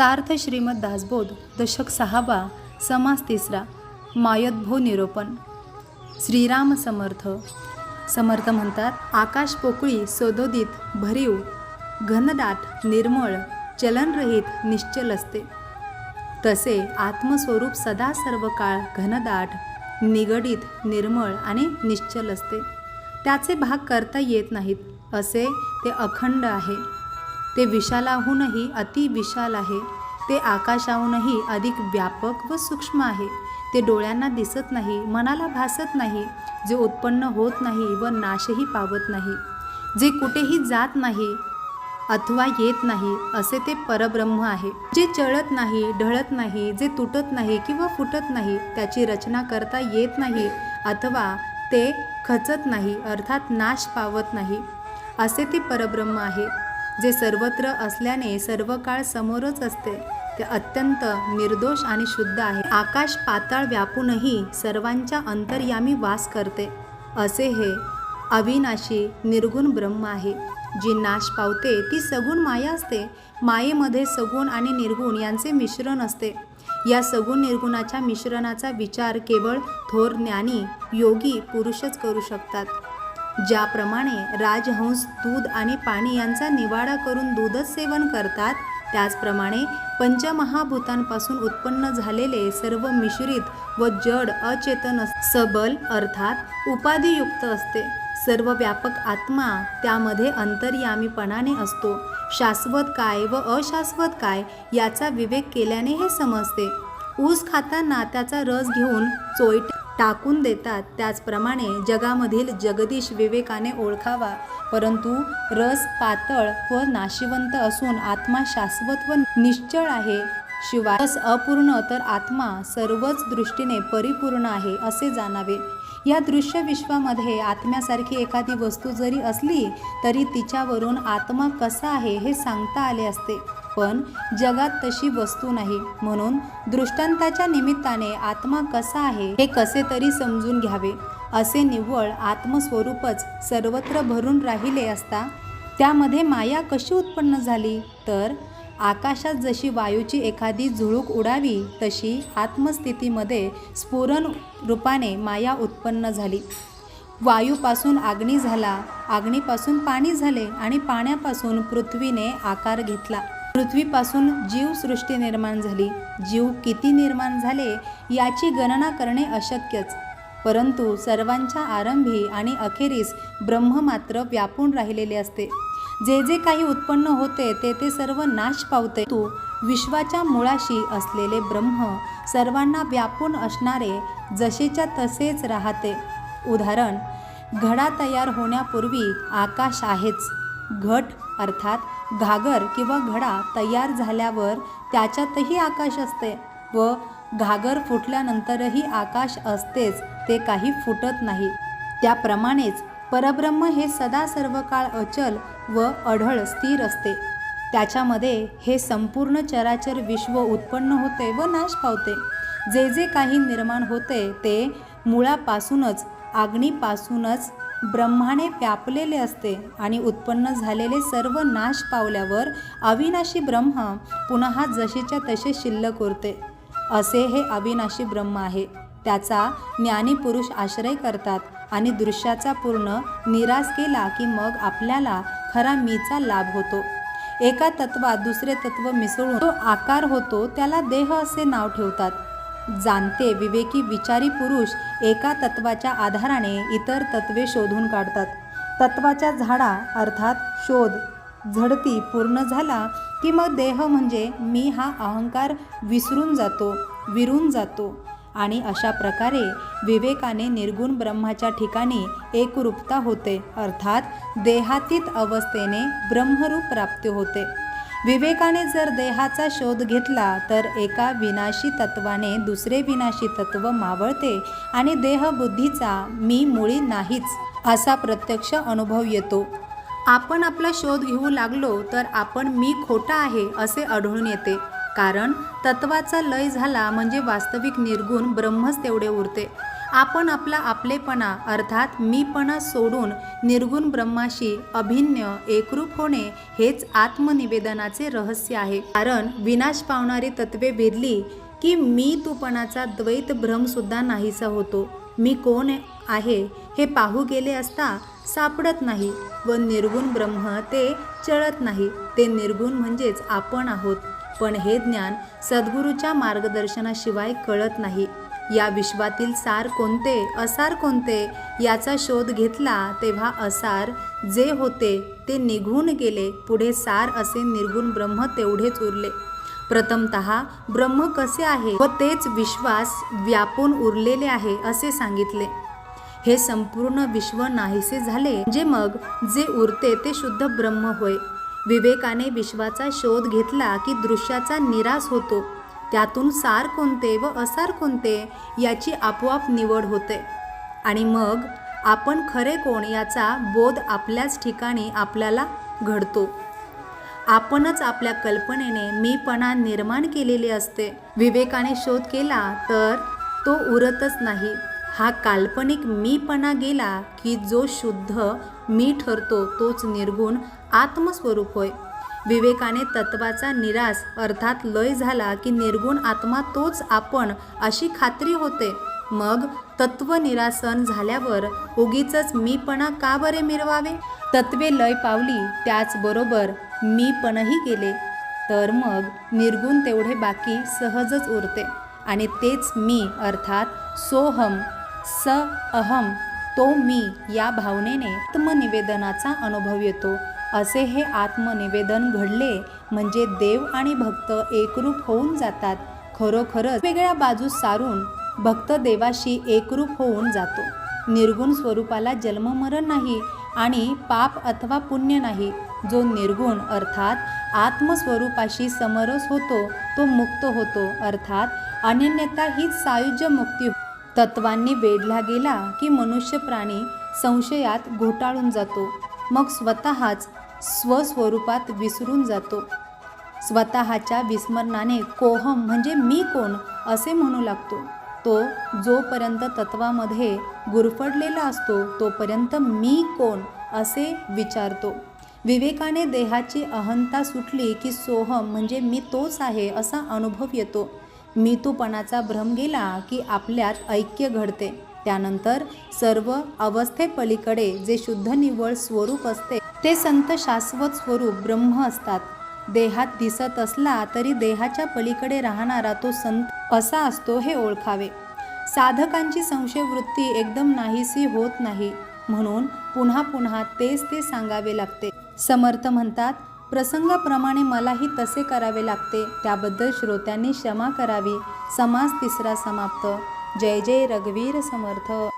सार्थ श्रीमद दासबोध दशक सहावा समास तिसरा मायद्भो निरोपण. श्रीराम समर्थ. समर्थ म्हणतात आकाश पोकळी सदोदित भरीव घनदाट निर्मळ चलनरहित निश्चल असते. तसे आत्मस्वरूप सदा सर्व काळ घनदाट निगडीत निर्मळ आणि निश्चल असते. त्याचे भाग करता येत नाहीत असे ते अखंड आहे. ते विशालाहूनही अति विशाल आहे. ते आकाशाहूनही अधिक व्यापक व सूक्ष्म आहे. ते डोळ्यांना दिसत नाही मनाला भासत नाही जे उत्पन्न होत नाही व नाशही पावत नाही. जे कुठेही जात नाही अथवा येत नाही असे ते परब्रह्म आहे. जे चळत नाही ढळत नाही जे तुटत नाही किंवा फुटत नाही त्याची रचना करता येत नाही अथवा ते खचत नाही अर्थात नाश पावत नाही असे ते परब्रह्म आहे. जे सर्वत्र असल्याने सर्व काळ समोरच असते. ते अत्यंत निर्दोष आणि शुद्ध आहे. आकाश पाताळ व्यापूनही सर्वांच्या अंतर्यामी वास करते. असे हे अविनाशी निर्गुण ब्रह्म आहे. जी नाश पावते ती सगुण माया असते. मायेमध्ये सगुण आणि निर्गुण यांचे मिश्रण असते. या सगुण निर्गुणाच्या मिश्रणाचा विचार केवळ थोर ज्ञानी योगी पुरुषच करू शकतात. ज्याप्रमाणे राजहंस दूध आणि पाणी यांचा निवाडा करून दूधच सेवन करतात त्याचप्रमाणे पंचमहाभूतांपासून उत्पन्न झालेले सर्व मिश्रित व जड अचेतन सबल अर्थात उपाधियुक्त असते. सर्व व्यापक आत्मा त्यामध्ये अंतर्यामीपणाने असतो. शाश्वत काय व अशाश्वत काय याचा विवेक केल्याने हे समजते. ऊस खाताना त्याचा रस घेऊन चोईट टाकून देतात. त्याचप्रमाणे जगामधील जगदीश विवेकाने ओळखावा परंतु रस पातळ व नाशिवंत असून आत्मा शाश्वत व निश्चळ आहे. शिवाय रस अपूर्ण तर आत्मा सर्वच दृष्टीने परिपूर्ण आहे असे जाणावे. या दृश्य विश्वामध्ये आत्म्यासारखी एखादी वस्तू जरी असली तरी तिच्यावरून आत्मा कसा आहे हे सांगता आले असते. पण जगात तशी वस्तू नाही. म्हणून दृष्टांताच्या निमित्ताने आत्मा कसा आहे हे कसे तरी समजून घ्यावे. असे निव्वळ आत्मस्वरूपच सर्वत्र भरून राहिले असता त्यामध्ये माया कशी उत्पन्न झाली? तर आकाशात जशी वायूची एखादी झुळूक उडावी तशी आत्मस्थितीमध्ये स्फुरण रूपाने माया उत्पन्न झाली. वायूपासून अग्नी झाला अग्नीपासून पाणी झाले आणि पाण्यापासून पृथ्वीने आकार घेतला. पृथ्वीपासून जीवसृष्टी निर्माण झाली. जीव किती निर्माण झाले याची गणना करणे अशक्यच. परंतु सर्वांच्या आरंभी आणि अखेरीस ब्रह्म मात्र व्यापून राहिलेले असते. जे जे काही उत्पन्न होते ते ते सर्व नाश पावते. तू विश्वाच्या मुळाशी असलेले ब्रह्म सर्वांना व्यापून असणारे जसेच्या तसेच राहते. उदाहरण घडा तयार होण्यापूर्वी आकाश आहेच. घट अर्थात घागर किंवा घडा तयार झाल्यावर त्याच्यातही आकाश असते व घागर फुटल्यानंतरही आकाश असतेच ते काही फुटत नाही. त्याप्रमाणेच परब्रह्म हे सदा सर्व काळ अचल व अढळ स्थिर असते. त्याच्यामध्ये हे संपूर्ण चराचर विश्व उत्पन्न होते व नाश पावते. जे जे काही निर्माण होते ते मुळापासूनच आग्नीपासूनच ब्रह्माने व्यापलेले असते आणि उत्पन्न झालेले सर्व नाश पावल्यावर अविनाशी ब्रह्म पुन्हा जशीच्या तसे शिल्लक उरते. असे हे अविनाशी ब्रह्म आहे. त्याचा ज्ञानी पुरुष आश्रय करतात आणि दृश्याचा पूर्ण निराश केला की मग आपल्याला खरा मीचा लाभ होतो. एका तत्वात दुसरे तत्व मिसळून तो आकार होतो त्याला देह असे नाव ठेवतात. जाणते. विवेकी विचारी पुरुष एका तत्वाच्या आधाराने इतर तत्वे शोधून काढतात. तत्वाच्या झाडा अर्थात शोध झडती पूर्ण झाला की मग देह म्हणजे मी हा अहंकार विसरून जातो विरून जातो. आणि अशा प्रकारे विवेकाने निर्गुण ब्रह्माच्या ठिकाणी एकरूपता होते. अर्थात देहातीत अवस्थेने ब्रह्मरूप प्राप्त होते. विवेकाने जर देहाचा शोध घेतला तर एका विनाशी तत्वाने दुसरे विनाशी तत्व मावळते आणि देहबुद्धीचा मी मुळी नाहीच असा प्रत्यक्ष अनुभव येतो. आपण आपला शोध घेऊ लागलो तर आपण मी खोटा आहे असे आढळून येते. कारण तत्वाचा लय झाला म्हणजे वास्तविक निर्गुण ब्रह्मच तेवढे उरते. आपण आपला आपलेपणा अर्थात मीपणा सोडून निर्गुण ब्रह्माशी अभिन्न एकरूप होणे हेच आत्मनिवेदनाचे रहस्य आहे. कारण विनाश पावणारी तत्वे भिरली की मी तूपणाचा द्वैत भ्रमसुद्धा नाहीसा होतो. मी कोण आहे हे पाहू गेले असता सापडत नाही व निर्गुण ब्रह्म ते चळत नाही. ते निर्गुण म्हणजेच आपण आहोत. पण हे ज्ञान सद्गुरूच्या मार्गदर्शनाशिवाय कळत नाही. या विश्वातील सार कोणते असार कोणते याचा शोध घेतला तेव्हा असार जे होते ते निघून गेले. पुढे सार असे निर्गुण ब्रह्म तेवढेच उरले प्रथमत ब्रह्म कसे आहे? व तेच विश्वास व्यापून उरलेले आहे असे सांगितले. हे संपूर्ण विश्व नाहीसे झाले. जे मग जे उरते ते शुद्ध ब्रह्म होय. विवेकाने विश्वाचा शोध घेतला की दृश्याचा निराश होतो. त्यातून सार कोणते व असार कोणते याची आपोआप निवड होते. आणि मग आपण खरे कोण याचा बोध आपल्याच ठिकाणी आपल्याला घडतो. आपणच आपल्या कल्पनेने मीपणा निर्माण केलेली असते. विवेकाने शोध केला तर तो उरतच नाही. हा काल्पनिक मीपणा गेला की जो शुद्ध मी ठरतो तोच निर्गुण आत्मस्वरूप होय. विवेकाने तत्वाचा निराश अर्थात लय झाला की निर्गुण आत्मा तोच आपण अशी खात्री होते. मग तत्व निरासन झाल्यावर उगीच मीपणा का बरे मिरवावे? तत्वे लय पावली त्याचबरोबर मीपणही गेले. तर मग निर्गुण तेवढे बाकी सहजच उरते. आणि तेच मी अर्थात सोहम स अहम तो मी या भावनेने आत्मनिवेदनाचा अनुभव येतो. असे हे आत्मनिवेदन घडले म्हणजे देव आणि भक्त एकरूप होऊन जातात. खरोखरच वेगळ्या बाजूस सारून भक्त देवाशी एकरूप होऊन जातो. निर्गुण स्वरूपाला जन्ममरण नाही आणि पाप अथवा पुण्य नाही. जो निर्गुण अर्थात आत्मस्वरूपाशी समरस होतो तो मुक्त होतो. अर्थात अनन्यता हीच सायुज्य मुक्ती हो- तत्वांनी वेढला गेला की मनुष्य प्राणी संशयात घोटाळून जातो. मग स्वतःच स्वस्वरूपात विसरून जातो. स्वतःच्या विस्मरणाने कोहम म्हणजे मी कोण असे म्हणू लागतो. तो जोपर्यंत तत्वामध्ये गुरफडलेला असतो तोपर्यंत मी कोण असे विचारतो. विवेकाने देहाची अहंता सुटली की सोहम म्हणजे मी तोच आहे असा अनुभव येतो. मी तूपणाचा भ्रम गेला की आपल्यात ऐक्य घडते. त्यानंतर सर्व अवस्थेपलीकडे जे शुद्ध निव्वळ स्वरूप असते ते संत शाश्वत स्वरूप ब्रह्म असतात. देहात दिसत असला तरी देहाच्या पलीकडे राहणारा तो संत असा असतो हे ओळखावे. साधकांची संशयवृत्ती एकदम नाहीसी होत नाही. म्हणून पुन्हा पुन्हा तेच ते सांगावे लागते. समर्थ म्हणतात प्रसंगाप्रमाणे मलाही तसे करावे लागते. त्याबद्दल श्रोत्यांनी क्षमा करावी. समास तिसरा समाप्त. जय जय रघुवीर समर्थ.